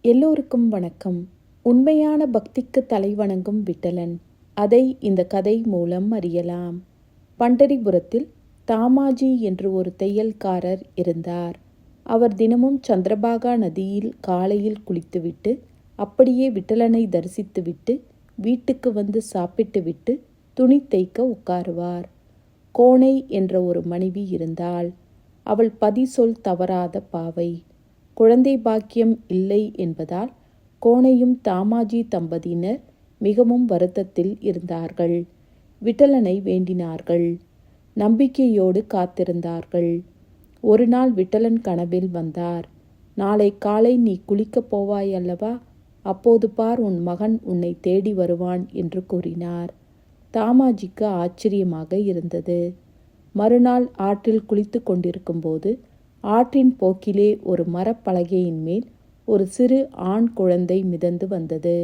எல்லோருக்கும் வணக்கம். உண்மையான பக்திக்கு தலைவணங்கும் விட்டலன். அதை இந்த கதை மூலம் அறியலாம். பண்டரிபுரத்தில் தாமாஜி என்று ஒரு தையல்காரர் இருந்தார். அவர் தினமும் சந்திரபாகா நதியில் காலையில் குளித்துவிட்டு அப்படியே விட்டலனை தரிசித்துவிட்டு வீட்டுக்கு வந்து சாப்பிட்டுவிட்டு துணி தைக்க உட்காருவார். கோணை என்ற ஒரு மனைவி இருந்தாள். அவள் பதிசொல் தவறாத பாவை. குழந்தை பாக்கியம் இல்லை என்பதால் கோணையும் தாமாஜி தம்பதியினர் மிகவும் வருத்தத்தில் இருந்தார்கள். விட்டலனை வேண்டினார்கள். நம்பிக்கையோடு காத்திருந்தார்கள். ஒரு நாள் விட்டலன் கனவில் வந்தார். நாளை காலை நீ குளிக்கப் போவாய் அல்லவா? அப்போது பார் உன் மகன் உன்னை தேடி வருவான் என்று கூறினார். தாமாஜிக்கு ஆச்சரியமாக இருந்தது. மறுநாள் ஆற்றில் குளித்து கொண்டிருக்கும்போது ஆற்றின் போக்கிலே ஒரு மரப்பலகையின் மேல் ஒரு சிறு ஆண் குழந்தை மிதந்து வந்தது.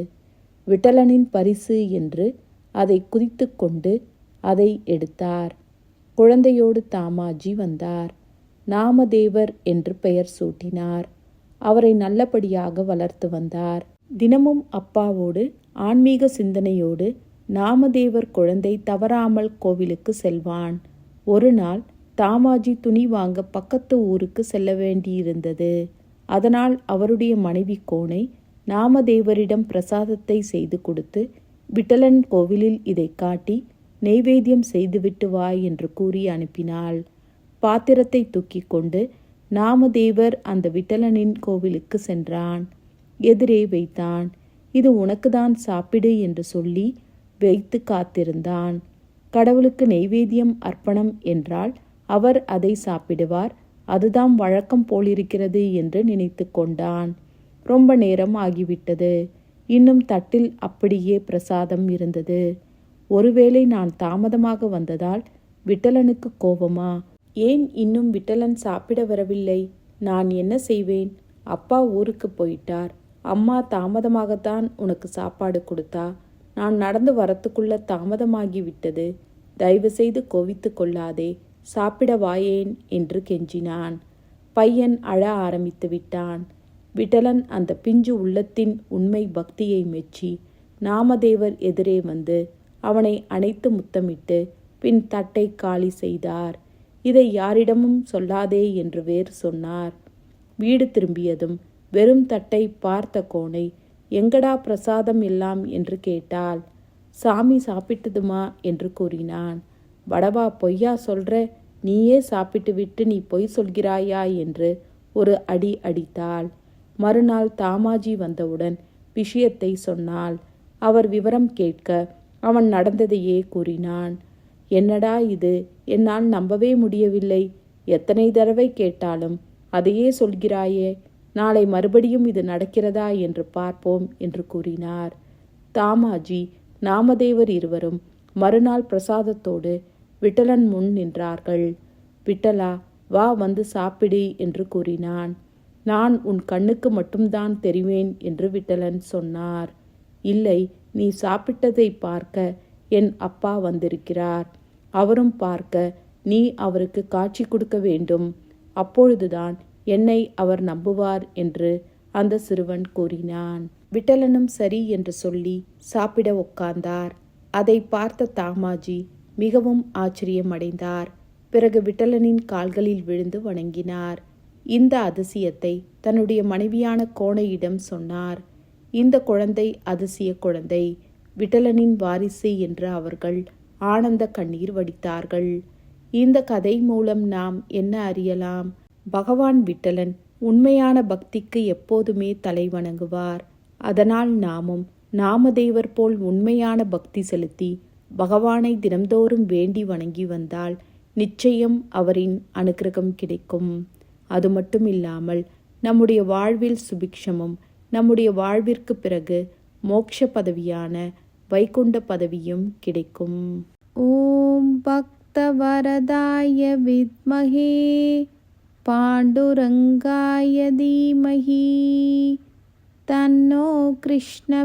விட்டலனின் பரிசு என்று அதை குதித்து கொண்டு அதை எடுத்தார். குழந்தையோடு தாமாஜி வந்தார். நாமதேவர் என்று பெயர் சூட்டினார். அவரை நல்லபடியாக வளர்த்து வந்தார். தினமும் அப்பாவோடு ஆன்மீக சிந்தனையோடு நாமதேவர் குழந்தை தவறாமல் கோவிலுக்கு செல்வான். ஒரு நாள் தாமாஜி துணி வாங்க பக்கத்து ஊருக்கு செல்ல வேண்டியிருந்தது. அதனால் அவருடைய மனைவி கோணை நாமதேவரிடம் பிரசாதத்தை செய்து கொடுத்து விட்டலன் கோவிலில் இதை காட்டி நெய்வேத்தியம் செய்துவிட்டு வா என்று கூறி அனுப்பினாள். பாத்திரத்தை தூக்கி கொண்டு நாமதேவர் அந்த விட்டலனின் கோவிலுக்கு சென்றான். எதிரே வைத்தான். இது உனக்குதான் சாப்பிடு என்று சொல்லி வைத்து காத்திருந்தான். கடவுளுக்கு நெய்வேத்தியம் அர்ப்பணம் என்றால் அவர் அதை சாப்பிடுவார். அதுதான் வழக்கம் போலிருக்கிறது என்று நினைத்து கொண்டான். ரொம்ப நேரம் ஆகிவிட்டது. இன்னும் தட்டில் அப்படியே பிரசாதம் இருந்தது. ஒருவேளை நான் தாமதமாக வந்ததால் விட்டலனுக்கு கோபமா? ஏன் இன்னும் விட்டலன் சாப்பிட வரவில்லை? நான் என்ன செய்வேன்? அப்பா ஊருக்கு போயிட்டார். அம்மா தாமதமாகத்தான் உனக்கு சாப்பாடு கொடுத்தா? நான் நடந்து வரத்துக்குள்ள தாமதமாகி விட்டது தயவு செய்து கோவித்து கொள்ளாதே. சாப்பிட வாயேன் என்று கெஞ்சினான். பையன் அழ ஆரம்பித்து விட்டான். விட்டலன் அந்த பிஞ்சு உள்ளத்தின் உண்மை பக்தியை மெச்சி நாமதேவர் எதிரே வந்து அவனை அணைத்து முத்தமிட்டு பின் தட்டை காலி செய்தார். இதை யாரிடமும் சொல்லாதே என்று வேறு சொன்னார். வீடு திரும்பியதும் வெறும் தட்டை பார்த்த கோணை எங்கடா பிரசாதம் எல்லாம்? என்று கேட்டாள். சாமி சாப்பிட்டதுமா? என்று கூறினான். வடவா பொய்யா சொல்ற நீயே சாப்பிட்டு விட்டு நீ பொய் சொல்கிறாயா? என்று ஒரு அடி அடித்தாள். மறுநாள் தாமாஜி வந்தவுடன் விஷயத்தை சொன்னாள். அவர் விவரம் கேட்க அவன் நடந்ததையே கூறினான். என்னடா இது? என்னால் நம்பவே முடியவில்லை. எத்தனை தடவை கேட்டாலும் அதையே சொல்கிறாயே. நாளை மறுபடியும் இது நடக்கிறதா என்று பார்ப்போம் என்று கூறினார். தாமாஜி நாமதேவர் இருவரும் மறுநாள் பிரசாதத்தோடு விட்டலன் முன் நின்றார்கள். விட்டலா வா வந்து சாப்பிடு என்று கூறினான். நான் உன் கண்ணுக்கு மட்டும்தான் தெரிவேன் என்று விட்டலன் சொன்னார். இல்லை நீ சாப்பிட்டதை பார்க்க என் அப்பா வந்திருக்கிறார். அவரும் பார்க்க நீ அவருக்கு காட்சி கொடுக்க வேண்டும். அப்பொழுதுதான் என்னை அவர் நம்புவார் என்று அந்த சிறுவன் கூறினான். விட்டலனும் சரி என்று சொல்லி சாப்பிட உட்கார்ந்தார். அதை பார்த்த தாமாஜி மிகவும் ஆச்சரியமடைந்தார். பிறகு விட்டலனின் கால்களில் விழுந்து வணங்கினார். இந்த அதிசயத்தை தன்னுடைய மனைவியான கோணையிடம் சொன்னார். இந்த குழந்தை அதிசய குழந்தை விட்டலனின் வாரிசு என்று அவர்கள் ஆனந்த கண்ணீர் வடித்தார்கள். இந்த கதை மூலம் நாம் என்ன அறியலாம்? பகவான் விட்டலன் உண்மையான பக்திக்கு எப்போதுமே தலை வணங்குவார். அதனால் நாமும் நாமதேவர் போல் உண்மையான பக்தி செலுத்தி பகவானை தினம்தோறும் வேண்டி வணங்கி வந்தால் நிச்சயம் அவரின் அனுக்கிரகம் கிடைக்கும். அது மட்டும் இல்லாமல் நம்முடைய வாழ்வில் சுபிக்ஷமும் நம்முடைய வாழ்விற்கு பிறகு மோட்ச பதவியான வைகுண்ட பதவியும் கிடைக்கும். ஓம் பக்தவரதாய வித்மகே பாண்டுரங்காய தீமகி. तन्नो कृष्णप्रचोदयात्